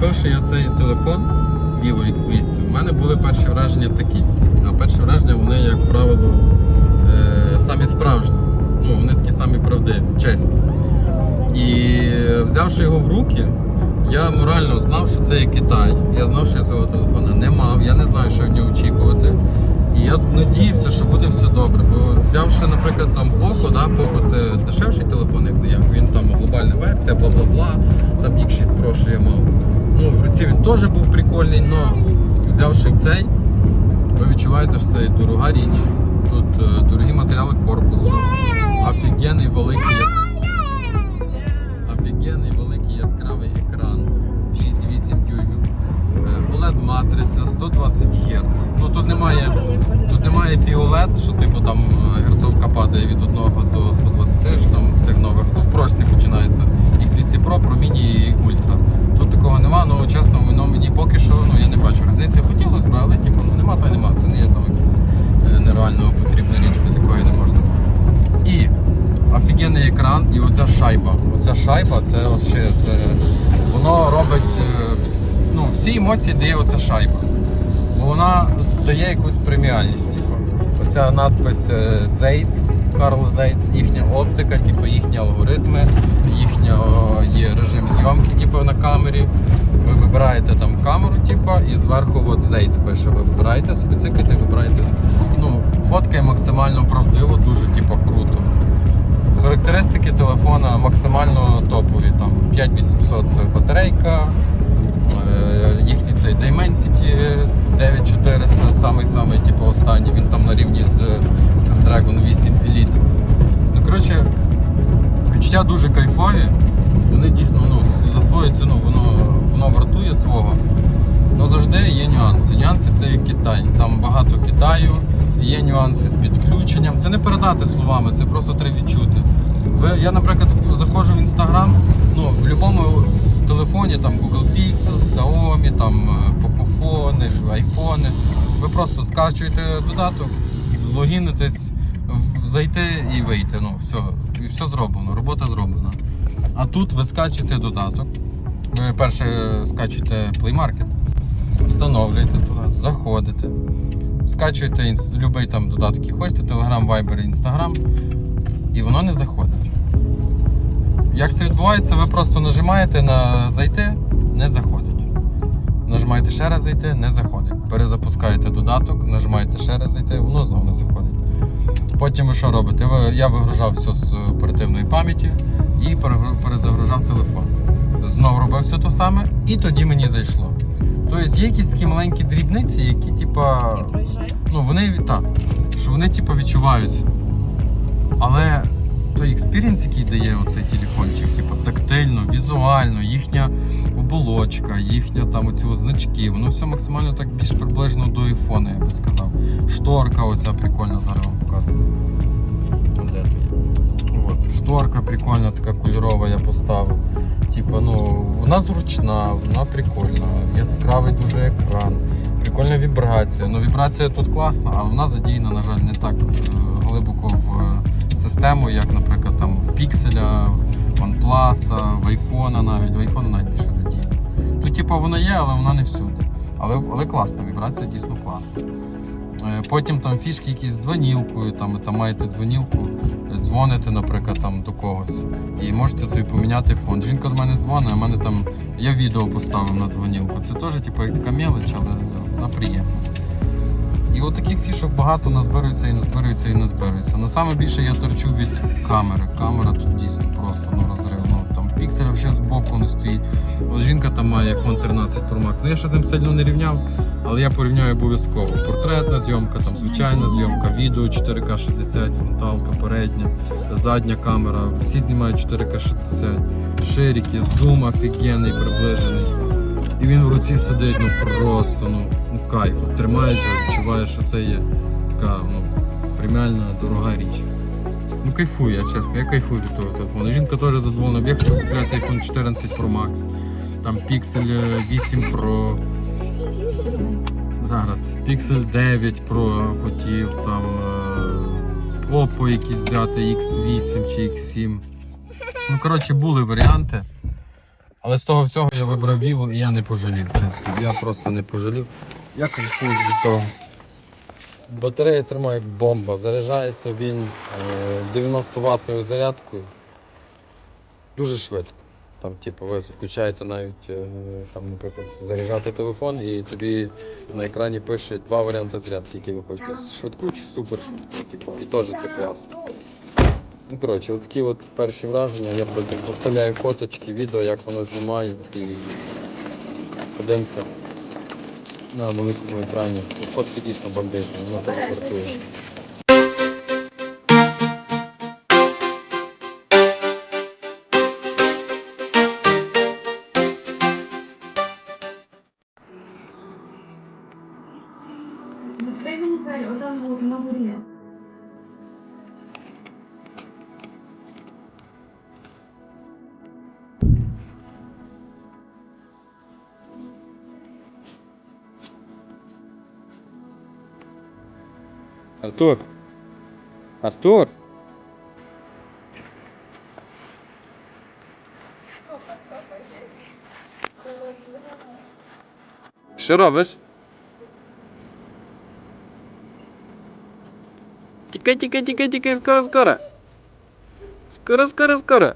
Купивши я цей телефон Vivo X200, в мене були перші враження такі. А перші враження вони, як правило, е, самі справжні. Ну, вони такі самі правдиві, чесні. І взявши його в руки, я морально знав, що це є Китай. Я знав, що я цього телефона не мав, я не знаю, що від нього очікувати. І я надіявся, що буде все добре. Бо взявши, наприклад, там Poco, да, Poco це дешевший телефон, як не як. Він там глобальна версія, бла-бла-бла, там X6 Pro, що я мав. Ну, в руці він теж був прикольний, але взявши цей, ви відчуваєте, що це дорога річ. Тут е, дорогі матеріали корпусу, офігенний великий офігенний великий яскравий екран 6,8 дюймів. Е, OLED матриця 120 Гц. Ну тут немає, тут немає піолет, що типу там е, герцовка падає від 1 до 120, що там в нових. Ну в прошці починається X200 Pro, Pro Mini і Ultra. Такого нема, ну чесно, воно мені поки що ну, я не бачу різниці. Хотілося б, але типу, ну, нема та нема. Це не є там якась е, нереально потрібна річ, без якої не можна. І офігенний екран, і оця шайба. Оця шайба, це вообще, це воно робить е, ну, всі емоції дає оця шайба. Бо вона дає якусь преміальність. Типу. Оця надпис е, Зейц, Карл Зейц, їхня оптика, типу, їхні алгоритми, їхня є режим зйомки типу, на камері. Ви вибираєте там камеру, типу, і зверху от Зейц пише. Ви вибираєте собі цикати, вибираєте. Ну, фоткає максимально правдиво, дуже типу, круто. Характеристики телефона максимально топові. Там 5800 батарейка, е, їхній цей Dimensity 9400, самий самий типу, останній, він там на рівні з Snapdragon 8 Elite. Ну, коротше, відчуття дуже кайфові. Вони дійсно ну, за свою ціну воно, воно вартує свого. Ну завжди є нюанси. Нюанси це і Китай. Там багато Китаю, є нюанси з підключенням. Це не передати словами, це просто треба відчути. Я, наприклад, заходжу в інстаграм, ну, в будь-якому телефоні, там Google Pixel, Xiaomi, там е, Pocophone, айфони. Ви просто скачуєте додаток, логінитесь, зайти і вийти. Ну, все, і все зроблено, робота зроблена. А тут ви скачуєте додаток. Ви перше скачуєте Play Market, встановлюєте туди, заходите, скачуєте інс- любий там додаток, який хочете, Telegram, Viber, Instagram, і воно не заходить. Як це відбувається, ви просто нажимаєте на зайти, не заходить. Нажимаєте ще раз зайти, не заходить. Перезапускаєте додаток, нажимаєте ще раз зайти, воно знову не заходить. Потім ви що робите? Ви, я вигружав все з оперативної пам'яті і перезагружав телефон. Знову робив все те саме, і тоді мені зайшло. Тобто є якісь такі маленькі дрібниці, які, типа, ну вони так, що вони типа відчуваються. Але той експірінс, який дає оцей телефончик, типу, тактильно, візуально, їхня оболочка, їхня там оці значки, воно все максимально так більш приближено до айфона, я би сказав. Шторка оця прикольна, зараз вам покажу. Де то є? От, шторка прикольна, така кольорова я поставив. Типа, ну, вона зручна, вона прикольна, яскравий дуже екран, прикольна вібрація. Ну, вібрація тут класна, але вона задіяна, на жаль, не так е, глибоко в е, систему, як, наприклад, там в в OnePlus, в iPhone навіть, в iPhone навіть більше задіяна. Тут, типу, вона є, але вона не всюди. Але, але класна, вібрація дійсно класна. Е, Потім там фішки якісь з дзвонілкою, там, там маєте дзвонілку, е, дзвоните, наприклад, там до когось. І можете собі поміняти фон. Жінка до мене дзвонить, а мене там я відео поставив на дзвонілку. Це теж типу, як така мелоч, але вона приємна. І от таких фішок багато назбирується і назбирується і назбирується. Но саме більше я торчу від камери. Камера тут дійсно просто ну, розрив. Ну, там піксель взагалі збоку не стоїть. От жінка там має iPhone 13 Pro Max. Ну я ще з ним сильно не рівняв, але я порівняю обов'язково. Портретна зйомка, там звичайна зйомка, відео 4К 60, фронталка, передня, задня камера. Всі знімають 4К 60, ширики, зум офігенний, приближений. І він в руці сидить, ну просто ну, ну кайф. Тримаєш, відчуваєш, що це є така ну, преміальна дорога річ. Ну кайфую, я чесно, я кайфую від того телефону. Жінка теж задоволена, я хочу купляти iPhone 14 Pro Max, там Pixel 8 Pro. Зараз Pixel 9 Pro хотів, там е, Oppo якісь взяти X8 чи X7. Ну, коротше, були варіанти. Але з того всього я вибрав Віву і я не пожалів. Я просто не пожалів. Я кайфую від того. Батарея тримає бомба. Заряджається він е, 90 ваттною зарядкою. Дуже швидко. Там, типу, ви включаєте навіть е, там, наприклад, заряджати телефон і тобі на екрані пише два варіанти зарядки, які ви хочете. Швидку чи супер швидку. Типу, і теж це класно. Ну, коротше, от такі от перші враження. Я поставляю фоточки, відео, як воно знімає і подивимося на великому екрані. Фотки дійсно бомбезні, воно так вартує. Артур! Артур! Що робиш? Тікай, тікай, тікай, тікай, скоро, скоро. Скоро, скоро, скоро.